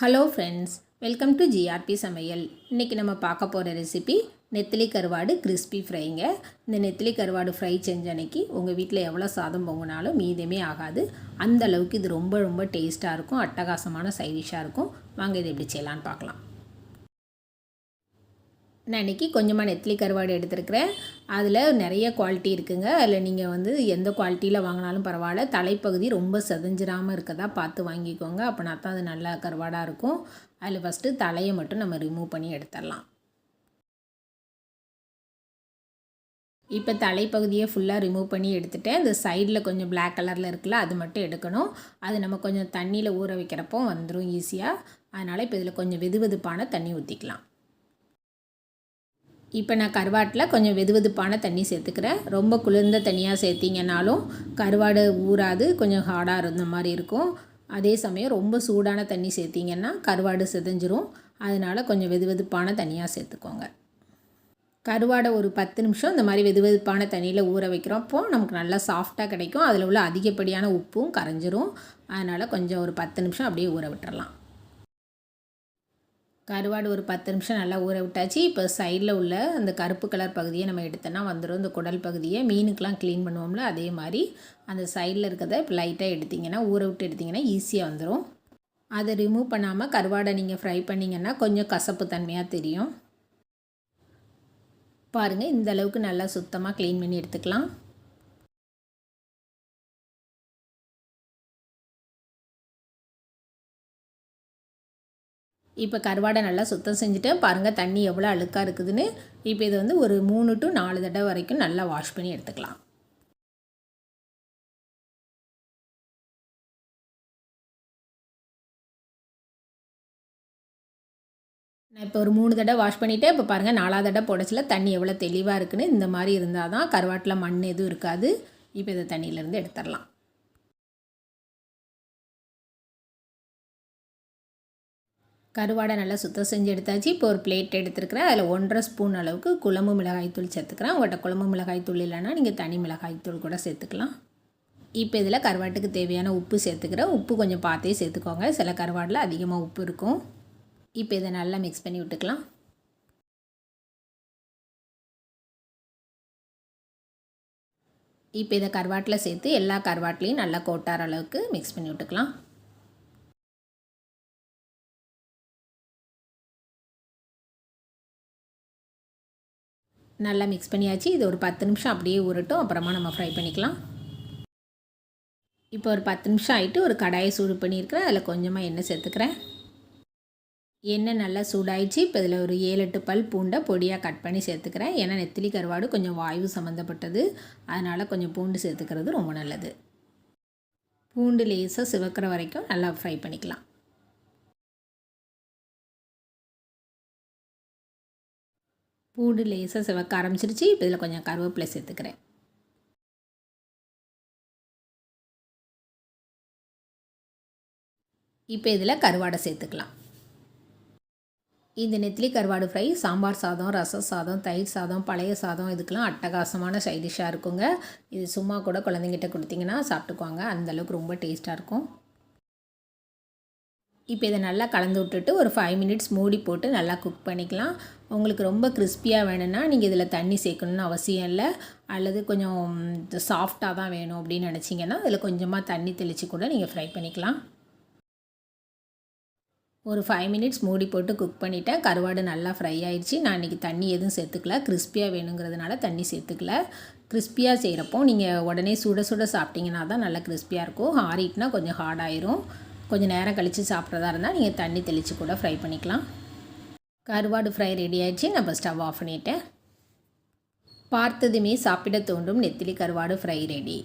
Hello friends welcome to GRP சமையல் இன்றைக்கி நம்ம பார்க்க போகிற ரெசிபி நெத்திலி கருவாடு கிறிஸ்பி ஃப்ரைங்க இந்த நெத்திலி கருவாடு ஃப்ரை செஞ்ச அன்னைக்கு உங்கள் வீட்டில் எவ்வளோ சாதம் பொங்கினாலும் மீதமே ஆகாது. அந்த அளவுக்கு இது ரொம்ப ரொம்ப டேஸ்ட்டாக இருக்கும். அட்டகாசமான சைடிஷாக இருக்கும். வாங்க இது எப்படி செய்யலான்னு பார்க்கலாம். நான் இன்றைக்கி கொஞ்சமாக நெத்திலி கருவாடு எடுத்துருக்கிறேன். அதில் நிறைய குவாலிட்டி இருக்குங்க. அதில் நீங்கள் வந்து எந்த குவாலிட்டியில் வாங்கினாலும் பரவாயில்ல. தலைப்பகுதி ரொம்ப செதஞ்சிராமல் இருக்கதா பார்த்து வாங்கிக்கோங்க. அப்படின்னா தான் அது நல்லா கருவாடாக இருக்கும். அதில் ஃபஸ்ட்டு தலையை மட்டும் நம்ம ரிமூவ் பண்ணி எடுத்துடலாம். இப்போ தலைப்பகுதியை ஃபுல்லாக ரிமூவ் பண்ணி எடுத்துட்டேன். அந்த சைடில் கொஞ்சம் பிளாக் கலரில் இருக்குல்ல அது மட்டும் எடுக்கணும். அது நம்ம கொஞ்சம் தண்ணியில் ஊற வைக்கிறப்போ வந்துடும் ஈஸியாக அதனால் இப்போ இதில் கொஞ்சம் வெது வெதுப்பான தண்ணி ஊற்றிக்கலாம் இப்போ நான் கருவாட்டில் கொஞ்சம் வெது வெதுப்பான தண்ணி சேர்த்துக்கிறேன். ரொம்ப குளிர்ந்த தண்ணியாக சேர்த்திங்கனாலும் கருவாடு ஊறாது கொஞ்சம் ஹார்டாக இருந்த மாதிரி இருக்கும். அதே சமயம் ரொம்ப சூடான தண்ணி சேர்த்திங்கன்னா கருவாடு செதஞ்சிரும். அதனால் கொஞ்சம் வெது வெதுப்பான தண்ணியாக சேர்த்துக்கோங்க. கருவாடை ஒரு பத்து நிமிஷம் இந்த மாதிரி வெது வெதுப்பான தண்ணியில் ஊற வைக்கிறோம். அப்போது நமக்கு நல்லா சாஃப்டாக கிடைக்கும். அதில் உள்ள அதிகப்படியான உப்பும் கரைஞ்சிரும். அதனால் கொஞ்சம் ஒரு பத்து நிமிஷம் அப்படியே ஊற விட்டுறலாம். கருவாடு ஒரு பத்து நிமிஷம் நல்லா ஊற விட்டாச்சு. இப்போ சைடில் உள்ள அந்த கருப்பு கலர் பகுதியை நம்ம எடுத்தோன்னா வந்துடும் இந்த குடல் பகுதியை மீனுக்கெலாம் க்ளீன் பண்ணுவோம்ல அதே மாதிரி அந்த சைடில் இருக்கிறத இப்போ லைட்டாக எடுத்திங்கன்னா ஊற விட்டு எடுத்திங்கன்னா ஈஸியாக வந்துடும் அதை ரிமூவ் பண்ணாமல் கருவாடை நீங்கள் ஃப்ரை பண்ணிங்கன்னா கொஞ்சம் கசப்பு தன்மையாக தெரியும். பாருங்கள் இந்த அளவுக்கு நல்லா சுத்தமாக க்ளீன் பண்ணி எடுத்துக்கலாம். இப்போ கருவாடை நல்லா சுத்தம் செஞ்சுட்டு பாருங்கள் தண்ணி எவ்வளோ அழுக்காக இருக்குதுன்னு. இப்போ இதை வந்து ஒரு மூணு டு நாலு தடவை வரைக்கும் நல்லா வாஷ் பண்ணி எடுத்துக்கலாம். நான் இப்போ ஒரு மூணு தடவை வாஷ் பண்ணிவிட்டு இப்போ பாருங்கள் நாலாவது தடவை புடச்சில தண்ணி எவ்வளோ தெளிவாக இருக்குன்னு இந்த மாதிரி இருந்தால் தான் கருவாட்டில் மண் எதுவும் இருக்காது. இப்போ இதை தண்ணியிலேருந்து எடுத்துடலாம். கருவாடை நல்லா சுத்தம் செஞ்சு எடுத்தாச்சு. இப்போ ஒரு பிளேட் எடுத்துருக்கிறேன். அதில் ஒன்றரை ஸ்பூன் அளவுக்கு குழம்பு மிளகாய்த்தூள் சேர்த்துக்கிறேன். உங்கள்கிட்ட குழம்பு மிளகாய்த்தூள் இல்லைன்னா நீங்கள் தனி மிளகாய்த்தூள் கூட சேர்த்துக்கலாம். இப்போ இதில் கருவாட்டுக்கு தேவையான உப்பு சேர்த்துக்கிறேன். உப்பு கொஞ்சம் பார்த்தே சேர்த்துக்கோங்க. சில கருவாடில் அதிகமாக உப்பு இருக்கும். இப்போ இதை நல்லா மிக்ஸ் பண்ணி விட்டுக்கலாம். இப்போ இதை கருவாட்டில் சேர்த்து எல்லா கருவாட்டிலையும் நல்லா கோட்டார அளவுக்கு மிக்ஸ் பண்ணி விட்டுக்கலாம். நல்லா மிக்ஸ் பண்ணியாச்சு. இது ஒரு பத்து நிமிஷம் அப்படியே ஊறட்டும். அப்புறமா நம்ம ஃப்ரை பண்ணிக்கலாம். இப்போ ஒரு பத்து நிமிஷம் ஆகிட்டு ஒரு கடாயை சூடு பண்ணியிருக்கிறேன். அதில் கொஞ்சமாக எண்ணெய் சேர்த்துக்கிறேன். எண்ணெய் நல்லா சூடாயிடுச்சு. இப்போ இதில் ஒரு ஏழு எட்டு பல் பூண்டை பொடியாக கட் பண்ணி சேர்த்துக்கிறேன். ஏன்னா நெத்திலி கருவாடு கொஞ்சம் வாயு சம்மந்தப்பட்டது. அதனால் கொஞ்சம் பூண்டு சேர்த்துக்கிறது ரொம்ப நல்லது. பூண்டு லேசாக சிவக்கிற வரைக்கும் நல்லா ஃப்ரை பண்ணிக்கலாம். பூண்டு லேசாக சிவக்க ஆரம்பிச்சிருச்சு. இப்போ இதில் கொஞ்சம் கருவேப்பிலை சேர்த்துக்கிறேன். இப்போ இதில் கருவாடை சேர்த்துக்கலாம். இந்த நெத்திலி கருவாடு ஃப்ரை சாம்பார் சாதம் ரசம் சாதம் தயிர் சாதம் பழைய சாதம் இதுக்கெலாம் அட்டகாசமான சைடிஷாக இருக்குங்க. இது சும்மா கூட குழந்தைங்கிட்ட கொடுத்தீங்கன்னா சாப்பிட்டுக்குவாங்க. அந்தளவுக்கு ரொம்ப டேஸ்ட்டாக இருக்கும். இப்போ இதை நல்லா கலந்து விட்டுட்டு ஒரு ஃபைவ் மினிட்ஸ் மூடி போட்டு நல்லா குக் பண்ணிக்கலாம். உங்களுக்கு ரொம்ப கிறிஸ்பியாக வேணும்னா நீங்கள் இதில் தண்ணி சேர்க்கணுன்னு அவசியம் இல்லை. அல்லது கொஞ்சம் சாஃப்டாக தான் வேணும் அப்படின்னு நினச்சிங்கன்னா இதில் கொஞ்சமாக தண்ணி தெளித்து கூட நீங்கள் ஃப்ரை பண்ணிக்கலாம். ஒரு ஃபைவ் மினிட்ஸ் மூடி போட்டு குக் பண்ணிவிட்டேன் கருவாடு நல்லா ஃப்ரை ஆயிடுச்சு. நான் இன்றைக்கி தண்ணி எதுவும் சேர்த்துக்கல. கிறிஸ்பியாக வேணுங்கிறதுனால தண்ணி சேர்த்துக்கல. கிறிஸ்பியாக செய்கிறப்போ நீங்கள் உடனே சுட சுட சாப்பிட்டிங்கன்னா தான் நல்லா கிறிஸ்பியாக இருக்கும். ஆறிட்டுனா கொஞ்சம் ஹார்டாயிரும் கொஞ்சம் நேரம் கழித்து சாப்பிட்றதா இருந்தால் நீங்கள் தண்ணி தெளித்து கூட ஃப்ரை பண்ணிக்கலாம். கருவாடு ஃப்ரை ரெடி ஆயிடுச்சு. நான் இப்போ ஸ்டவ் ஆஃப் பண்ணிட்டேன். பார்த்ததுமே சாப்பிட தோன்றும் நெத்திலி கருவாடு ஃப்ரை ரெடி